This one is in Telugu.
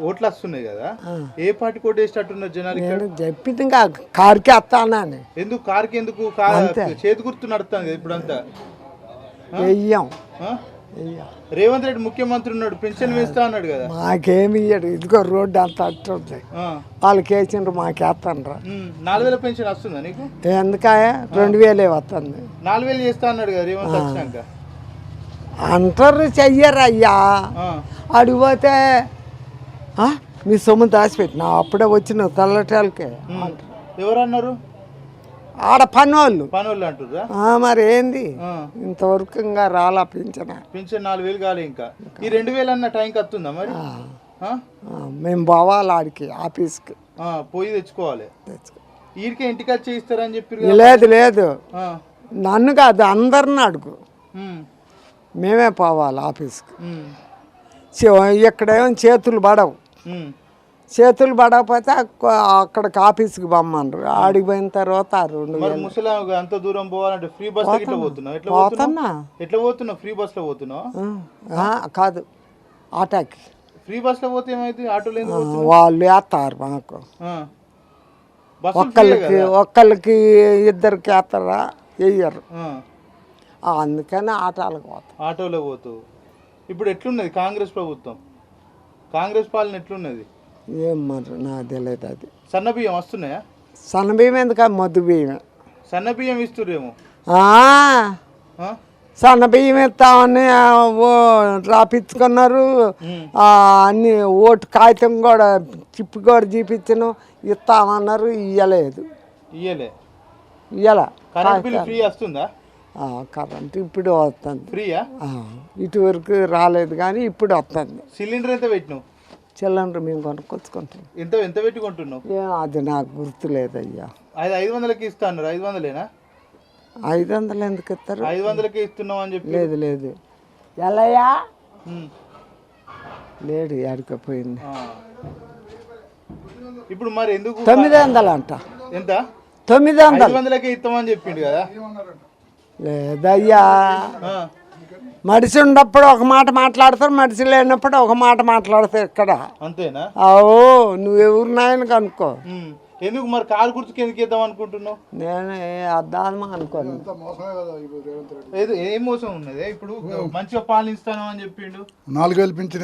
ఓట్లు వస్తున్నాయి కదా ఏ పార్టీ కోట్ వేసేటట్టున్నారు జనాలు నేను చెప్పింది ఇంకా కారుకి వస్తానని ఎందుకు కార్కి ఎందుకు చేతి గుర్తు నడుస్తాను కదా ఇప్పుడంతా? వెయ్యం. రేవంత్ రెడ్డి ముఖ్యమంత్రి ఉన్నాడు పెన్షన్ వేస్తా అన్నాడు కదా? మాకేమి ఇయ్యడు. ఇదిగో రోడ్డు అంత అట్టుంది. వాళ్ళకి వేసిండ్రు మాకేస్తాన్రా నాలుగు వేల పెన్షన్ వస్తుందా నీకు? ఎందుకాయ రెండు వేలే వస్తుంది నాలుగు వేలు చేస్తా అన్నాడు కదా రేవంత్ వచ్చినాక? అంటారు చెయ్యరయ్యా. అడిగిపోతే "ఆ, మీ సొమ్ము దాచిపెట్టిన అప్పుడే వచ్చిన తెల్లటాలకే ఉమ్. ఎవరు అన్నారు ఆడ పని వాళ్ళు పని వాళ్ళు అంటుర్రా? ఆ, మరి ఏంది. ఇంతవరకు ఇంకా రాలా పింఛన. పెన్షన్ నాలుగు వేలు కాలే ఇంకా. ఈ రెండు వేలు అన్న టైంకి వస్తుందా మరి మేము పోవాలి ఆడికి ఆఫీస్కి. పోయి తెచ్చుకోవాలి. తెచ్చుకో. ఈడికే ఇంటికి వచ్చి ఇస్తారని చెప్పి లేదు లేదు. నన్ను కాదు అందరిని అడుగు. మేమే. పోవాలి ఆఫీస్కి. చే- ఇక్కడేమో చేతులు పడవు. చేతులు పడకపోతే అక్క- అక్కడికి ఆఫీస్కి పొమ్మన్నారు ఆడికి పోయిన తర్వాత రెండు మరి ముసలా అంత దూరం పోవాలంటే ఫ్రీ బస్ ఎట్లా పోతున్నా ఎట్లా పోతున్నావు? ఫ్రీ బస్లో పోతున్నావు? ఆ, కాదు. ఆటోకి. ఫ్రీ బస్లో పోతే ఏమైంది ఆటోలో? వాళ్ళు వేస్తారు మాకు. ఒక్కళ్ళకి ఒక్కళ్ళకి ఇద్దరికి వేస్తారా. ఆ, అందుకని ఆటోలకు పోతాం. ఆటోలో పోతూ. ఇప్పుడు ఎట్లున్నది కాంగ్రెస్ ప్రభుత్వం? కాంగ్రెస్ పాలన ఎట్లున్నది? ఏం మరి నాకు తెలియదు అది. సన్న బియ్యం వస్తున్నాయా? సన్న బియ్యం ఎందుక మొద్దు బియ్యమే సన్న బియ్యం ఆ? సన్న బియ్యం ఇస్తామని రాపించుకున్నారు అన్ని ఓటు కాగితం కూడా చిప్పి కూడా చూపించను. ఇస్తామన్నారు ఇయ్యలేదు. ఇయ్యలే. ఇయ్యాల. కరెంట్ బిల్ ఫ్రీ వస్తుందా? కరెంట్ ఇప్పుడు వస్తుంది. ఫ్రీయా? ఆ, ఇటువరకు రాలేదు కానీ ఇప్పుడు వస్తుంది. సిలిండర్ ఎంత పెట్టినావు? చిల్లర మేము కొనుక్కొచ్చుకుంటాం ఎంత ఎంత పెట్టి కొంటున్నావు? ఏం అది నాకు గుర్తులేదయ్యా. అది ఐదు వందలకి ఇస్తా అన్నారు. ఐదు వందలేనా? ఐదు వందలు ఎందుకు ఇస్తారు? ఐదు వందలకి ఇస్తున్నావు అని చెప్పి. లేదు లేదు. ఎలయ్యా ఉమ్. లేడు ఎడకపోయింది. ఇప్పుడు మరి ఎందుకు తొమ్మిది వందలు అంట. ఎంత? తొమ్మిది వందలు. వందలకే ఇస్తామని చెప్పిండు కదా. లేదయ్యా. మడిసి ఉన్నప్పుడు ఒక మాట మాట్లాడతారు మడిసి లేనప్పుడు ఒక మాట మాట్లాడతారు ఇక్కడ. అంతేనా? అవో నువ్వెవరు నాయన కనుక్కో. ఎందుకు మరి కారు గుర్తుకి ఎందుకు ఇద్దాం అనుకుంటున్నావు? నేను అద్దామా అనుకోను. ఏదో ఏం మోసం ఉన్నది? ఇప్పుడు మంచిగా పాలన ఇస్తాను అని చెప్పిండు. నాలుగు వేలు పింఛన్